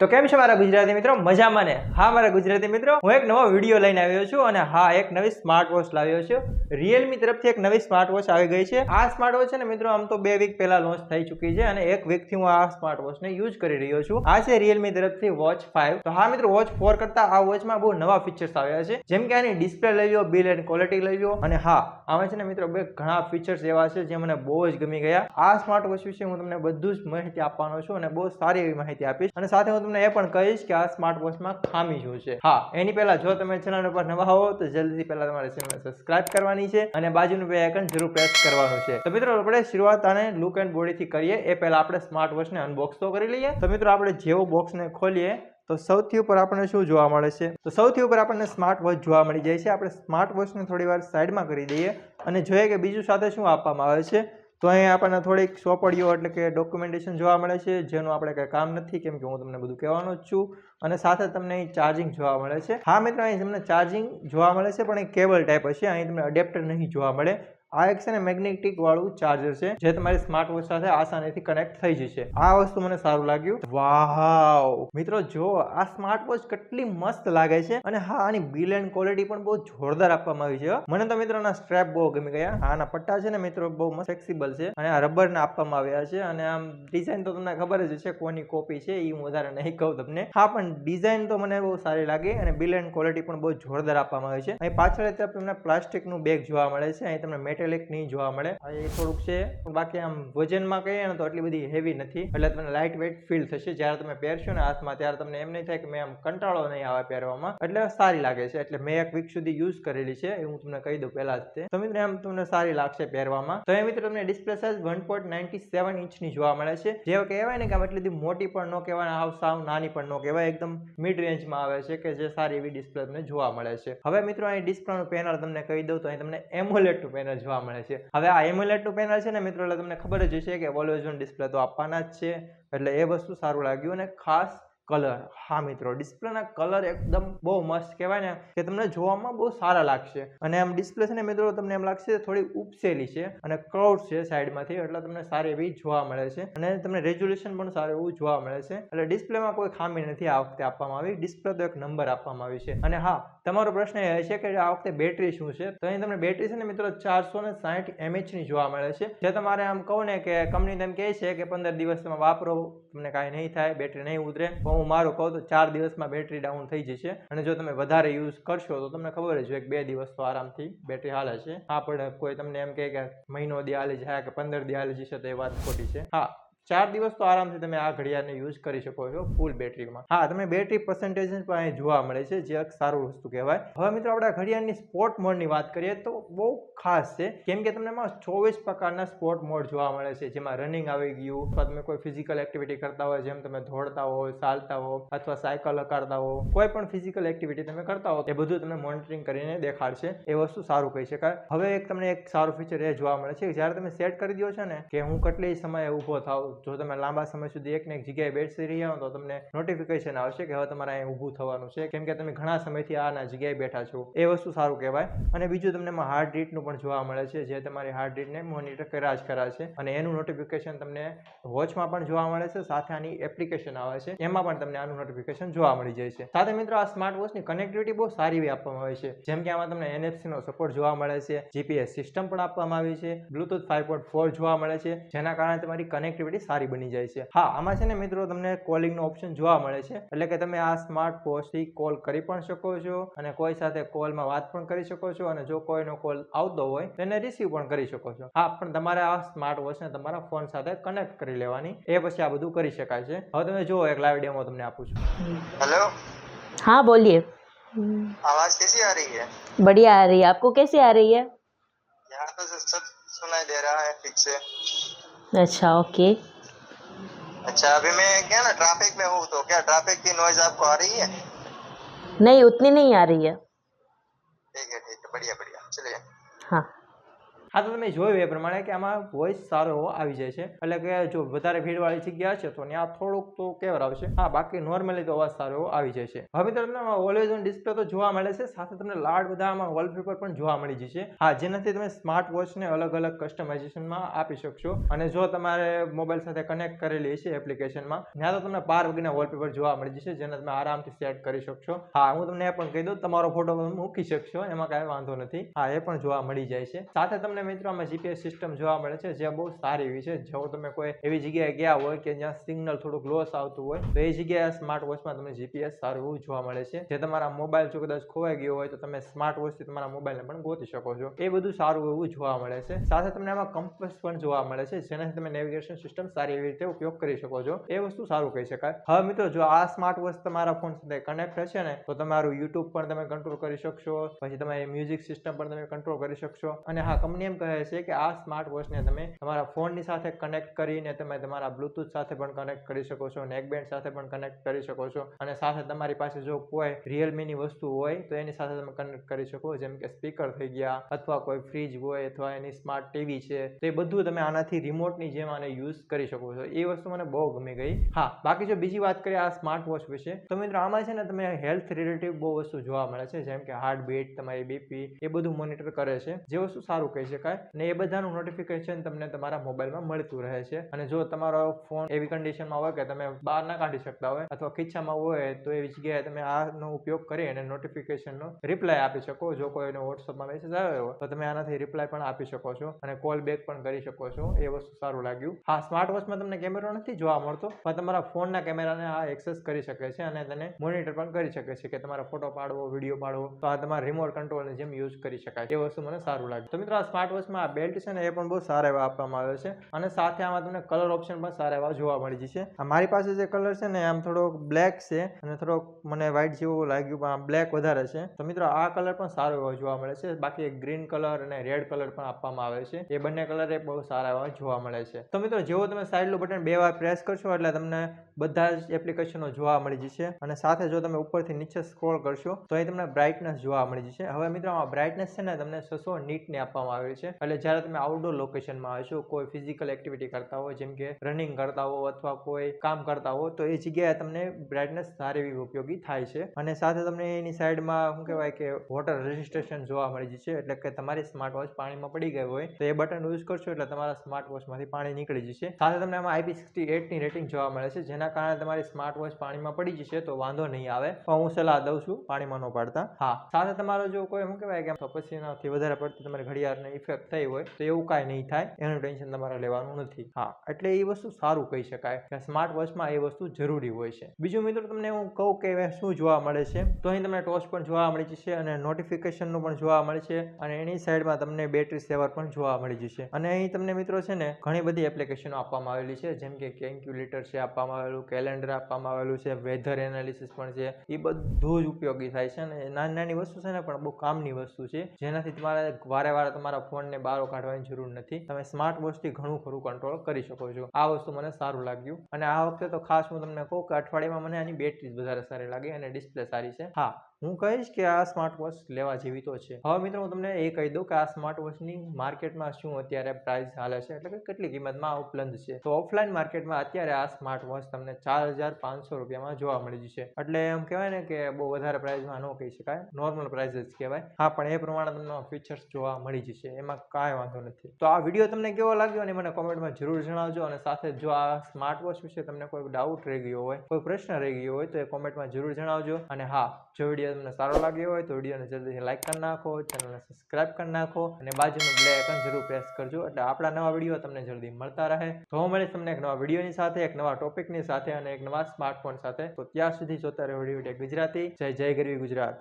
તો કેમ છે મારા ગુજરાતી મિત્રો? મજામાં ને? હા, મારા ગુજરાતી મિત્રો, હું એક નવો વીડિયો લઈને આવ્યો છું અને હા, એક નવી સ્માર્ટ વોચ લાવ્યો છું. રિયલમી તરફથી એક નવી સ્માર્ટ વોચ આવી ગઈ છે. આ સ્માર્ટ વોચ છે ને મિત્રો, આમ તો બે વીક પહેલા લોન્ચ થઈ ચૂકી છે અને એક વીકથી હું આ સ્માર્ટ વોચને યુઝ કરી રહ્યો છું. આ છે રિયલમી તરફથી વોચ ફાઈવ તો હા મિત્રો વોચ ફોર કરતા આ વોચમાં બહુ નવા ફીચર્સ આવ્યા છે. જેમ કે આની ડિસ્પ્લે લઈ લો બિલ એન્ડ ક્વોલિટી લઈ લો અને હા, આમાં છે ને મિત્રો, બે ઘણા ફીચર્સ એવા છે જે મને બહુ જ ગમી ગયા. આ સ્માર્ટ વોચ વિશે હું તમને બધું જ માહિતી આપવાનો છું અને બહુ સારી એવી માહિતી આપીશ. અને સાથે હું તમને એ પણ કહીશ કે આ સ્માર્ટ વોચમાં ખામી શું છે. હા, એની પહેલા જો તમે ચેનલ ઉપર નવા હો, તો જલ્દીથી પહેલા તમારે ચેનલ સબસ્ક્રાઇબ કરવાની છે અને બાજુનું બે આઇકન જરૂર પ્રેસ કરવાનું છે. તો મિત્રો, આપણે શરૂઆત આને લુક એન્ડ બોડીથી કરીએ. એ પહેલા આપણે સ્માર્ટ વોચને અનબોક્સ તો કરી લઈએ. તો મિત્રો, આપણે જેવો બોક્સને ખોલીએ, તો સૌથી ઉપર આપણને શું જોવા મળે છે? તો સૌથી ઉપર આપણને સ્માર્ટ વોચ જોવા મળી જાય છે. આપણે સ્માર્ટ વોચને થોડી વાર સાઈડમાં કરી દઈએ અને જોઈએ કે બીજું સાથે શું આપવામાં આવે છે. તો અહીંયા આપણને થોડીક ચોપડીઓ એટલે કે ડોક્યુમેન્ટેશન જોવા મળે છે, જેનું આપણે કંઈ કામ નથી, કેમ કે હું તમને બધું કહેવાનો જ છું. અને સાથે તમને અહીં ચાર્જિંગ જોવા મળે છે. હા મિત્રો, અહીં તમને ચાર્જિંગ જોવા મળે છે, પણ એ કેબલ ટાઈપ હશે, અહીં તમને અડેપ્ટર નહીં જોવા મળે. આ એક છે ને મેગ્નેટિક વાળું ચાર્જર છે, જે તમારી સ્માર્ટ સાથે આસાનીથી કનેક્ટ થઈ જશે. આ વસ્તુ મને સારું લાગ્યું. વાવ મિત્રો, જો આ સ્માર્ટ વોચ કેટલી મસ્ત લાગે છે અને હા, આની બિલ એન્ડ ક્વોલિટી પણ બહુ જોરદાર આપવામાં આવી છે મને તો મિત્રો સ્ટ્રેપ બહુ ગમી ગયા. આના પટ્ટા છે ને મિત્રો, બહુ મસ્ત ફ્લેક્સિબલ છે અને આ રબર ને આપવામાં આવ્યા છે અને આમ ડિઝાઇન તો તમને ખબર જ છે કોની કોપી છે એ હું વધારે નહીં કહું તમને. હા, પણ ડિઝાઇન તો મને બહુ સારી લાગી અને બિલ એન્ડ ક્વોલિટી પણ બહુ જોરદાર આપવામાં આવી છે. અહીં પાછળ તમને પ્લાસ્ટિકનું બેગ જોવા મળે છે. અહીં તમને મેટેલિક નહીં જોવા મળે. એ થોડુંક છે. બાકી આમ વજનમાં કહીએ ને તો એટલી બધી હેવી નથી. એટલે તમને લાઇટ વેટ ફીલ થશે જ્યારે તમે પહેરશો ને હાથમાં, ત્યારે તમને એમ નહીં થાય કે મેં આમ કંટાળો નહીં આવે પહેરવામાં. એટલે સારી લાગે છે. એટલે મેં એક વીક સુધી યુઝ કરેલી છે. એ હું તમને કહી દઉં પહેલા જ તે. મિત્રો એમ તમને સારી લાગશે પહેરવામાં. તો એ મિત્રો, તમને display size one point ninety seven ઇંચની જોવા મળે છે. જે કહેવાય ને કે આમ એટલી બધી મોટી પણ ન કહેવાય આવ સાવ નાની પણ ન કહેવાય, એકદમ મિડ રેન્જમાં આવે છે કે જે સારી એવી ડિસ્પ્લે તમને જોવા મળે છે. હવે મિત્રો, અહીં ડિસ્પ્લેનું પેનલ તમને કહી દઉં તો અહીં તમને એમોલેટનું પેનલ જોવા મળે છે. હવે આ એમોલેટનું પેનલ છે ને મિત્રો, એટલે તમને ખબર જ હશે કે ઓલવેઝ ઓન ડિસ્પ્લે તો આપવાના જ છે. એટલે એ વસ્તુ સારું લાગ્યું અને ખાસ કલર. હા મિત્રો, ડિસ્પ્લેના કલર એકદમ બહુ મસ્ત કહેવાય ને કે તમને જોવામાં બહુ સારા લાગશે. અને આમ ડિસ્પ્લે છે ને મિત્રો, તમને એમ લાગશે થોડી ઉપસેલી છે અને કર્વ છે સાઈડમાંથી, એટલે તમને સારી એવી જોવા મળે છે. અને તમને રેઝોલ્યુશન પણ સારું એવું જોવા મળે છે. એટલે ડિસ્પ્લેમાં કોઈ ખામી નથી આ વખતે આપવામાં આવી. ડિસ્પ્લે તો એક નંબર આપવામાં આવી છે. અને હા, તમારો પ્રશ્ન એ છે કે આ વખતે બેટરી શું છે? તો અહીં તમને બેટરી છે ને મિત્રો, ચારસો ને સાહીઠ એમએચની જોવા મળે છે. જે તમારે આમ કહું ને કે કંપની તેમ કહે છે કે પંદર દિવસ તમે વાપરો, તમને કાંઈ નહીં થાય બેટરી નહીં ઉતરે. હું મારું કહું તો ચાર દિવસમાં બેટરી ડાઉન થઈ જશે. અને જો તમે વધારે યુઝ કરશો તો તમને ખબર જ એક બે દિવસ તો આરામથી બેટરી હાલે છે. હા, પણ કોઈ તમને એમ કહે કે મહિનો દી હાલી જાય કે પંદર દી હાલી જશે તો એ વાત ખોટી છે. હા ચાર દિવસ તો આરામથી તમે આ ઘડિયાળને યુઝ કરી શકો છો ફૂલ બેટરીમાં. હા તમે બેટરી પર્સન્ટેજ પણ અહીં જોવા મળે છે, જે એક સારું વસ્તુ કહેવાય. હવે મિત્રો આપણે ઘડિયાળની સ્પોર્ટ મોડની વાત કરીએ તો બહુ ખાસ છે. કેમ કે તમને એમાં ચોવીસ પ્રકારના સ્પોર્ટ મોડ જોવા મળે છે, જેમાં રનિંગ આવી ગયું, અથવા તમે કોઈ ફિઝિકલ એક્ટિવિટી કરતા હોય, જેમ તમે દોડતા હો ચાલતા હો અથવા સાયકલ હકારતા હો કોઈ પણ ફિઝિકલ એક્ટિવિટી તમે કરતા હો એ બધું તમને મોનિટરિંગ કરીને દેખાડશે. એ વસ્તુ સારું કહી શકાય. હવે એક તમને એક સારું ફીચર એ જોવા મળે છે, જ્યારે તમે સેટ કરી દો છો ને, કે હું કેટલી સમયે ઊભો થાવ જો તમે લાંબા સમય સુધી એક ને એક જગ્યાએ બેસી રહ્યા હો તો તમને નોટિફિકેશન આવશે કે હવે તમારે અહીં ઊભું થવાનું છે. કેમ કે તમે ઘણા સમયથી આના જગ્યાએ બેઠા છો. એ વસ્તુ સારું કહેવાય. અને બીજું તમને એમાં હાર્ટ રેટનું પણ જોવા મળે છે. જે તમારી હાર્ટ રેટને મોનિટર કર્યા જ કરાશે અને એનું નોટિફિકેશન તમને વોચમાં પણ જોવા મળે છે. સાથે આની એપ્લિકેશન આવે છે. એમાં પણ તમને આનું નોટિફિકેશન જોવા મળી જાય છે. સાથે મિત્રો, આ સ્માર્ટ વોચની કનેક્ટિવિટી બહુ સારી એવી આપવામાં આવે છે. જેમ કે આમાં તમને એનએફસી નો સપોર્ટ જોવા મળે છે. જીપીએસ સિસ્ટમ પણ આપવામાં આવી છે. બ્લુટૂથ ફાઈવ જોવા મળે છે. જેના કારણે તમારી કનેક્ટિવિટી સારી બની જાય છે હા આમાં છે ને મિત્રો તમને કોલિંગનો ઓપ્શન જોવા મળે છે એટલે કે તમે આ સ્માર્ટ વોચથી કોલ કરી પણ શકો છો અને કોઈ સાથે કોલમાં વાત પણ કરી શકો છો અને જો કોઈનો કોલ આવતો હોય તો એને રિસીવ પણ કરી શકો છો હા પણ તમારે આ સ્માર્ટ વોચને તમારા ફોન સાથે કનેક્ટ કરી લેવાની એ પછી આ બધું કરી શકાય છે હવે તમે જુઓ એક લાઈવ ડેમો તમને આપું છું हेलो हाँ बोलिए आवाज कैसी आ रही है बढ़िया आ रही है आपको कैसे आ रही है यहाँ तो सब सुनाई दे रहा है ठीक से अच्छा ओके अच्छा अभी मैं क्या ना ट्रैफिक में हूँ तो क्या ट्रैफिक की नॉइज आपको आ रही है नहीं उतनी नहीं आ रही है ठीक है ठीक है बढ़िया बढ़िया चलिए हाँ હા તો તમે જોયું એ પ્રમાણે કે આમાં વોઇસ સારો એવો આવી જાય છે. એટલે કે જો વધારે ભીડવાળી જગ્યા છે તો ત્યાં થોડુંક તો કેવર આવશે. હા, બાકી નોર્મલી તો અવાજ સારો એવો આવી જાય છે. હવે તમને ઓલવેઝ ઓન ડિસ્પ્લે તો જોવા મળે છે. સાથે તમને લાડ બધા આમાં વોલપેપર પણ જોવા મળી જશે. હા, જેનાથી તમે સ્માર્ટ વોચને અલગ અલગ કસ્ટમાઇઝેશનમાં આપી શકશો. અને જો તમારે મોબાઈલ સાથે કનેક્ટ કરેલી છે એપ્લિકેશનમાં ત્યાં તો તમને બાર વગેરેના વોલપેપર જોવા મળી જશે, જેને તમે આરામથી સેટ કરી શકશો. હા, હું તમને એ પણ કહી દઉં, તમારો ફોટો મૂકી શકશો, એમાં કાંઈ વાંધો નથી. હા, એ પણ જોવા મળી જાય છે. સાથે તમને મિત્રો, આમાં જીપીએસ સિસ્ટમ જોવા મળે છે જે બહુ સારી એવી છે. જો તમે કોઈ એવી જગ્યાએ ગયા હોય કે જ્યાં સિગ્નલ થોડુંક લોસ આવતું હોય, તો એ જગ્યાએ સ્માર્ટ વોચમાં તમને જીપીએસ સારું એવું જોવા મળે છે. જે તમારા મોબાઈલ જો કદાચ ખોવાઈ ગયો હોય, તો તમે સ્માર્ટ વોચથી તમારા મોબાઈલને પણ ગોતી શકો છો. એ બધું સારું એવું જોવા મળે છે. સાથે તમને આમાં કંપસ પણ જોવા મળે છે, જેનાથી તમે નેવિગેશન સિસ્ટમ સારી એવી રીતે ઉપયોગ કરી શકો છો. એ વસ્તુ સારું કહી શકાય. હવે મિત્રો, જો આ સ્માર્ટ વોચ તમારા ફોન સાથે કનેક્ટ હશે ને, તો તમારું યુટ્યુબ પણ તમે કંટ્રોલ કરી શકશો. પછી તમારી મ્યુઝિક સિસ્ટમ પણ તમે કંટ્રોલ કરી શકશો. અને હા કંપની એમ કહે છે કે આ સ્માર્ટ વોચને તમે તમારા ફોનની સાથે કનેક્ટ કરીને તમે તમારા બ્લુટૂથ સાથે પણ કનેક્ટ કરી શકો છો નેકબેન્ડ સાથે પણ કનેક્ટ કરી શકો છો અને સાથે તમારી પાસે જો કોઈ રિયલમીની વસ્તુ હોય તો એની સાથે તમે કનેક્ટ કરી શકો. જેમ કે સ્પીકર થઈ ગયા અથવા કોઈ ફ્રીજ હોય અથવા એની સ્માર્ટ ટીવી છે, તો એ બધું તમે આનાથી રિમોટની જેમ આને યુઝ કરી શકો છો. એ વસ્તુ મને બહુ ગમી ગઈ. હા, બાકી જો બીજી વાત કરીએ આ સ્માર્ટ વોચ વિશે, તો મિત્રો આમાં છે ને તમે હેલ્થ રિલેટિવ બહુ વસ્તુ જોવા મળે છે. જેમ કે હાર્ટ બીટ તમારી બીપી એ બધું મોનિટર કરે છે. જે વસ્તુ સારું કહી શકાય. અને એ બધાનું નોટિફિકેશન તમને તમારા મોબાઈલમાં મળતું રહે છે. અને જો તમારો ફોન એવી કન્ડિશનમાં હોય કે તમે બહાર ના કાઢી શકતા હોય અથવા ખિસ્સામાં હોય, તો એવી જગ્યાએ તમે આનો ઉપયોગ કરી અને નોટિફિકેશનનો રિપ્લાય આપી શકો. જો કોઈનો વોટ્સઅપમાં મેસેજ આવ્યો હોય, તો તમે આનાથી રિપ્લાય પણ આપી શકો છો અને કોલ બેક પણ કરી શકો છો. એ વસ્તુ સારું લાગ્યું. હા સ્માર્ટ વોચમાં તમને કેમેરો નથી જોવા મળતો, પણ તમારા ફોનના કેમેરાને આ એક્સેસ કરી શકે છે અને તેને મોનિટર પણ કરી શકે છે કે તમારા ફોટો પાડવો વીડિયો પાડવો, તો આ તમારા રિમોટ કંટ્રોલની જેમ યુઝ કરી શકાય. એ વસ્તુ મને સારું લાગ્યું. તો મિત્રો, આ સ્માર્ટ વોચમાં આ બેલ્ટ છે ને એ પણ બહુ સારા એવા આપવામાં આવે છે. અને સાથે આમાં તમને કલર ઓપ્શન પણ સારા એવા જોવા મળી જશે. મારી પાસે જે કલર છે ને આમ થોડોક બ્લેક છે અને થોડોક મને વ્હાઇટ જેવું લાગ્યું, પણ બ્લેક વધારે છે. તો મિત્રો, આ કલર પણ સારો એવો જોવા મળે છે. બાકી ગ્રીન કલર અને રેડ કલર પણ આપવામાં આવે છે. એ બંને કલર એ બહુ સારા એવા જોવા મળે છે. તો મિત્રો, જેવો તમે સાઈડનું બટન બે વાર પ્રેસ કરશો, એટલે તમને બધા જ એપ્લિકેશનો જોવા મળી જશે. અને સાથે જો તમે ઉપરથી નીચે સ્ક્રોલ કરશો, તો અહીં તમને બ્રાઇટનેસ જોવા મળી જશે. હવે મિત્રો આ બ્રાઇટનેસ છે ને તમને છસો નીટને આપવામાં આવેલી છે. એટલે જ્યારે તમે આઉટડોર લોકેશનમાં આવશો કોઈ ફિઝિકલ એક્ટિવિટી કરતા હોય, જેમ કે રનિંગ કરતા હો અથવા કોઈ કામ કરતા હો, તો એ જગ્યાએ તમને બ્રાઇટનેસ સારી એવી ઉપયોગી થાય છે. અને સાથે તમને એની સાઈડમાં શું કહેવાય કે વોટર રેઝિસ્ટ્રેશન જોવા મળી જશે એટલે કે તમારી સ્માર્ટ વોચ પાણીમાં પડી ગઈ હોય, તો એ બટન યુઝ કરશો એટલે તમારા સ્માર્ટ વોચમાંથી પાણી નીકળી જશે. સાથે તમને આમાં આઈપી સિક્સટી એટની રેટિંગ જોવા મળે છે, જેના કારણે તમારી સ્માર્ટ વોચ પાણીમાં પડી જશે, તો વાંધો નહીં આવે. પણ હું સલાહ દઉં છું પાણીમાં ન પાડતા. હા, સાથે તમારો જો કોઈ શું કહેવાય કે પછીનાથી વધારે પડતી તમારી ઘડિયાળને ઇફેક્ટ થઈ હોય તો એવું કાંઈ નહીં થાય. એનું ટેન્શન તમારે લેવાનું નથી. હા, એટલે એ વસ્તુ સારું કહી શકાય કે સ્માર્ટ વોચમાં એ વસ્તુ જરૂરી હોય છે. બીજું મિત્રો તમને હું કહું કે શું જોવા મળે છે? તો અહીં તમને ટોચ પણ જોવા મળી જશે અને નોટિફિકેશનનું પણ જોવા મળે છે અને એની સાઈડમાં તમને બેટરી સેવર પણ જોવા મળી જશે. અને અહીં તમને મિત્રો છે ને ઘણી બધી એપ્લિકેશનો આપવામાં આવેલી છે. જેમ કે કેલ્ક્યુલેટર છે આપવામાં આવેલું કેલેન્ડર આપવામાં આવેલું છે વેધર એનાલિસિસ પણ છે. એ બધું જ ઉપયોગી થાય છે અને નાની નાની વસ્તુ છે ને પણ બહુ કામની વસ્તુ છે. જેનાથી તમારે વારે વારે તમારા ફોનને બહાર કાઢવાની જરૂર નથી. તમે સ્માર્ટ વોચથી ઘણું ખરું કંટ્રોલ કરી શકો છો. આ વસ્તુ મને સારું લાગ્યું. અને આ વખતે તો ખાસ હું તમને કહું કે અઠવાડિયામાં મને આની બેટરી વધારે સારી લાગી અને ડિસ્પ્લે સારી છે. હા હું કહીશ કે આ સ્માર્ટ વોચ લેવા જેવી તો છે. હવે મિત્રો હું તમને એ કહી દઉં કે આ સ્માર્ટ વોચની માર્કેટમાં શું અત્યારે પ્રાઇસ હાલે છે? એટલે કે કેટલી કિંમતમાં ઉપલબ્ધ છે? તો ઓફલાઈન માર્કેટમાં અત્યારે આ સ્માર્ટ વોચ તમને ચાર હજાર પાંચસો રૂપિયામાં જોવા મળી જશે. એટલે એમ કહેવાય ને કે બહુ વધારે પ્રાઇસમાં ન કહી શકાય. નોર્મલ પ્રાઇસ જ કહેવાય. હા, પણ એ પ્રમાણે તમને ફીચર્સ જોવા મળી જશે. એમાં કાંઈ વાંધો નથી. તો આ વીડિયો તમને કેવો લાગ્યો અને મને કોમેન્ટમાં જરૂર જણાવજો. અને સાથે જો આ સ્માર્ટ વોચ વિશે તમને કોઈ ડાઉટ રહી ગયો હોય, કોઈ પ્રશ્ન રહી ગયો હોય તો એ કોમેન્ટમાં જરૂર જણાવજો. અને હા, જો વીડિયો તમને સારો લાગ્યો હોય તો વિડીયોને જલ્દીથી લાઇક કરી નાખો, ચેનલને સબસ્ક્રાઇબ કરી નાખો અને બાજુનું બ્લે આઇકન જરૂર પ્રેસ કરજો. એટલે આપણા નવા વીડિયો તમને જલ્દી મળતા રહે. તો હું મળીશ તમને એક નવા વિડીયોની સાથે, એક નવા ટોપિકની સાથે અને એક નવા સ્માર્ટફોન સાથે. તો ત્યાં સુધી જોતા રહો વીડિયો ગુજરાતી. જય જય ગરવી ગુજરાત.